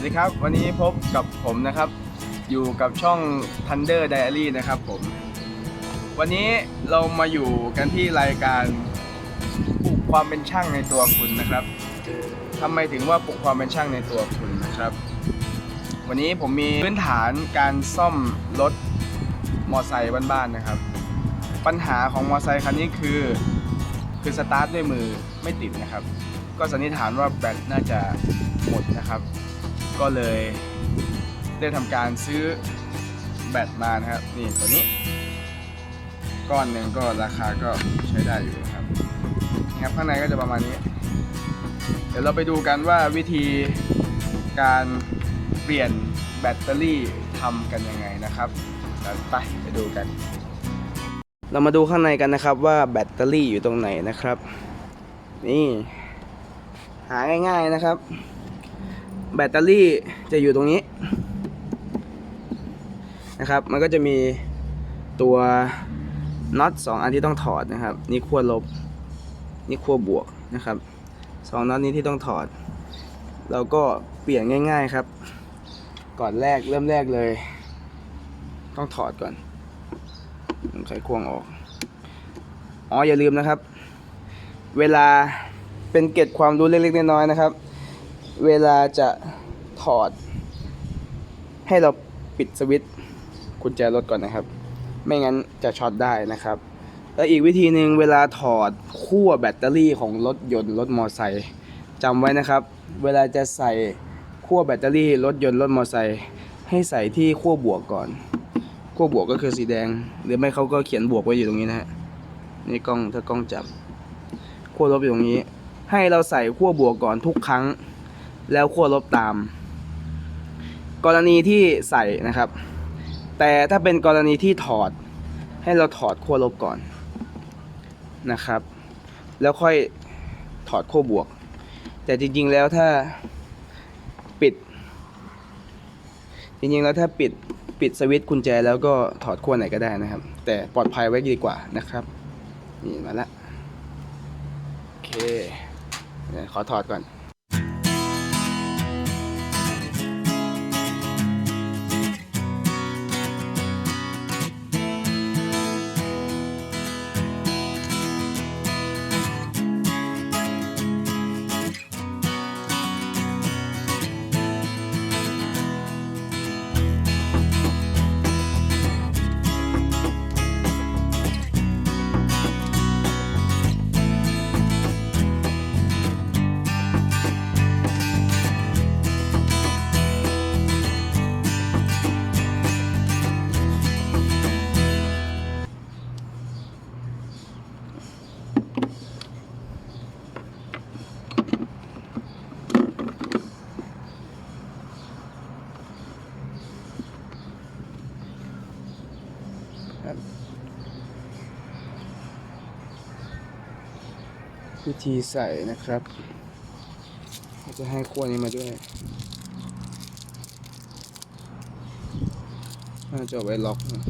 สวัสดีครับ วันนี้พบกับผมนะครับ อยู่กับช่อง Thunder Diary นะครับผม วันนี้เรามาอยู่กันที่รายการปลุกความเป็นช่างในตัวคุณนะครับทำไมถึงว่าปลุกความเป็นช่างในตัวคุณนะครับ วันนี้ผมมีพื้นฐานการซ่อมรถมอไซค์บ้านๆนะครับ ปัญหาของมอไซค์คันนี้คือ คือสตาร์ทด้วยมือไม่ติดนะครับ ก็สันนิษฐานว่าแบตน่าจะหมดนะครับ ก็เลยได้ทำการซื้อแบตมานะครับ นี่ตัวนี้ ก้อนหนึ่งก็ราคาก็ใช้ได้อยู่นะครับนี่ครับข้างในก็จะประมาณนี้ เดี๋ยวเราไปดูกันว่าวิธีการเปลี่ยนแบตเตอรี่ทำกันยังไงนะครับไปไปดูกัน เรามาดูข้างในกันนะครับว่าแบตเตอรี่อยู่ตรงไหนนะครับ นี่ หาง่าย ๆนะครับ แบตเตอรี่จะอยู่ตรงนี้นะครับ มันก็จะมีตัวน็อตสองอันที่ต้องถอดนะครับ นี่ขั้วลบ นี่ขั้วบวกนะครับสองน็อตนี้ที่ต้องถอด เราก็เปลี่ยนง่าย ๆครับ ก่อนแรกเริ่มแรกเลย ต้องถอดก่อนไขควงออก อ๋ออย่าลืมนะครับ เวลาเป็นเกร็ดความรู้เล็กๆน้อยๆนะครับ เวลาจะถอด ให้เราปิดสวิตช์กุญแจรถก่อนนะครับ ไม่งั้นจะช็อตได้นะครับ แล้วอีกวิธีหนึ่งเวลาถอดขั้วแบตเตอรี่ของรถยนต์รถมอไซค์จำไว้นะครับ เวลาจะใส่ขั้วแบตเตอรี่รถยนต์รถมอไซค์ให้ใส่ที่ขั้วบวกก่อนขั้วบวกก็คือสีแดง หรือไม่เขาก็เขียนบวกไว้อยู่ตรงนี้นะฮะนี่กล้องถ้ากล้องจับขั้วลบอยู่ตรงนี้ ให้เราใส่ขั้วบวกก่อนทุกครั้ง แล้วขั้วลบตาม กรณีที่ใส่นะครับ แต่ถ้าเป็นกรณีที่ถอดให้เราถอดขั้วลบก่อนนะครับ แล้วค่อยถอดขั้วบวก แต่จริงๆแล้วถ้าปิด จริงๆแล้วถ้าปิดปิดสวิตช์กุญแจแล้วก็ถอดขั้วไหนก็ได้นะครับ แต่ปลอดภัยไว้ดีกว่านะครับ นี่มาละโอเคขอถอดก่อน ธีใส่นะครับจะให้ขั้วนี้มาด้วยน่าจะเอาไว้ล็อกนะ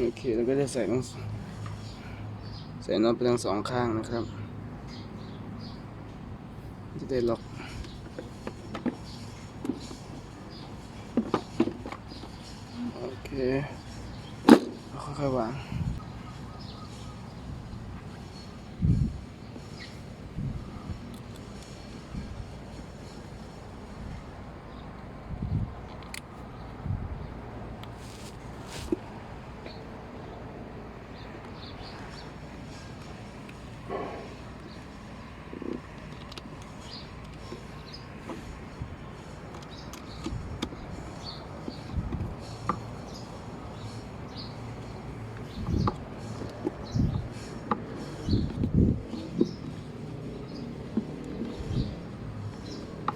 โอเคเราก็จะใส่ทั้งใส่น็อตไปทั้งสองข้างนะครับ จะได้ล็อกโอเคค่อยๆวาง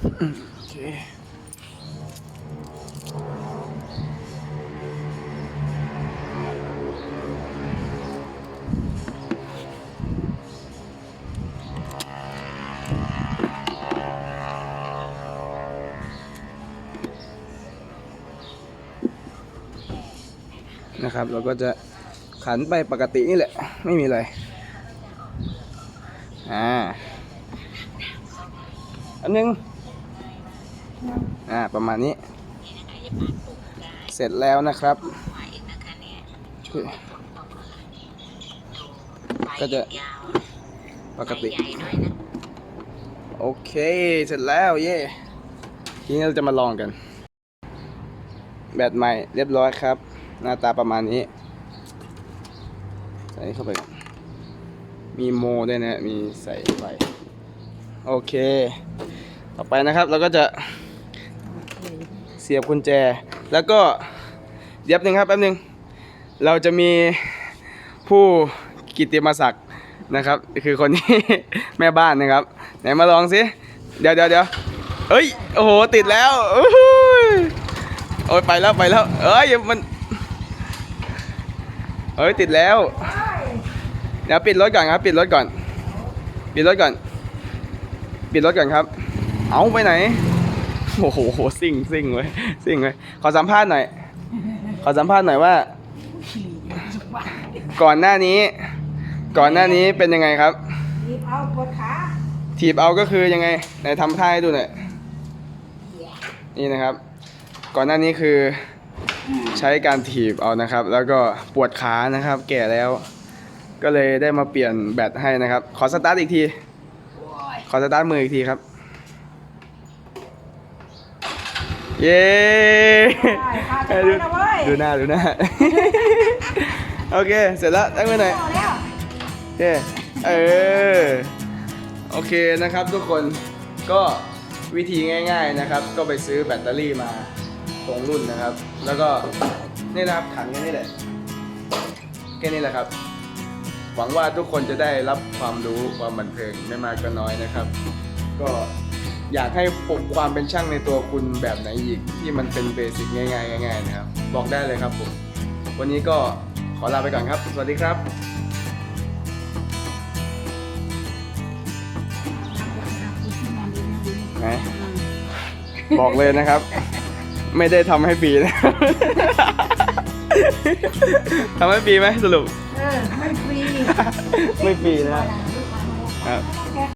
นะครับเราก็จะขันไปปกตินี่แหละ ไม่มีอะไร อ่า อันนึง อ่าประมาณนี้ เสร็จแล้วนะครับ ก็จะปกติ โอเคเสร็จแล้วเย่ทีนี้เราจะมาลองกัน แบตใหม่เรียบร้อยครับ หน้าตาประมาณนี้ ใส่เข้าไปก่อนมีโมด้วยนะ มีใส่ไฟโอเค ต่อไปนะครับเราก็จะเสียบกุญแจ แล้วก็เดี๋ยวแป๊บนึงครับแป๊บนึง เราจะมีผู้กิติมศักดิ์นะครับ คือคนที่แม่บ้านนะครับ ไหนมาลองสิ เดี๋ยวเดี๋ยวเดี๋ยวเอ้ย โอ้โห ติดแล้วโอ้ยไปแล้วไปแล้ว เอ้ยมัน เอ้ยติดแล้ว เดี๋ยวปิดรถก่อนครับ ปิดรถก่อน ปิดรถก่อน ปิดรถก่อนครับ เอาไปไหน โอ้โหซิ่งซิ่งเว้ยซิ่งเว้ยขอสัมภาษณ์หน่อย ขอสัมภาษณ์หน่อยว่า ก่อนหน้านี้ ก่อนหน้านี้เป็นยังไงครับรีบเอาปวดขาถีบเอาก็คือยังไงไหนทำท่าให้ดูหน่อยนี่นะครับ ก่อนหน้านี้คือใช้การถีบเอานะครับ แล้วก็ปวดขานะครับ แก่แล้ว ก็เลยได้มาเปลี่ยนแบตให้นะครับ ขอสตาร์ทอีกที ขอสตาร์ทมืออีกทีครับ เย้ได้พาจะไปนะเว้ยดูหน้าดูหน้า โอเค เสร็จแล้วตั้งมือหน่อยพอแล้วโอเคเออ โอเคนะครับทุกคน ก็วิธีง่าย ๆนะครับ ก็ไปซื้อแบตเตอรี่มาตรงรุ่นนะครับ แล้วก็นี่นะครับขันแค่นี้แหละแค่นี้แหละครับ หวังว่าทุกคนจะได้รับความรู้ความบันเทิงไม่มากก็น้อยนะครับ ก็ อยากให้ปลุกความเป็นช่างในตัวคุณแบบไหนอีกที่มันเป็นเบสิกง่ายๆง่ายๆนะครับ บอกได้เลยครับผมวันนี้ก็ขอลาไปก่อนครับ สวัสดีครับไหนบอกเลยนะครับ ไม่ได้ทำให้ฟรีนะทำให้ฟรีไหมสรุป เออ ไม่ฟรี ไม่ฟรีนะครับครับ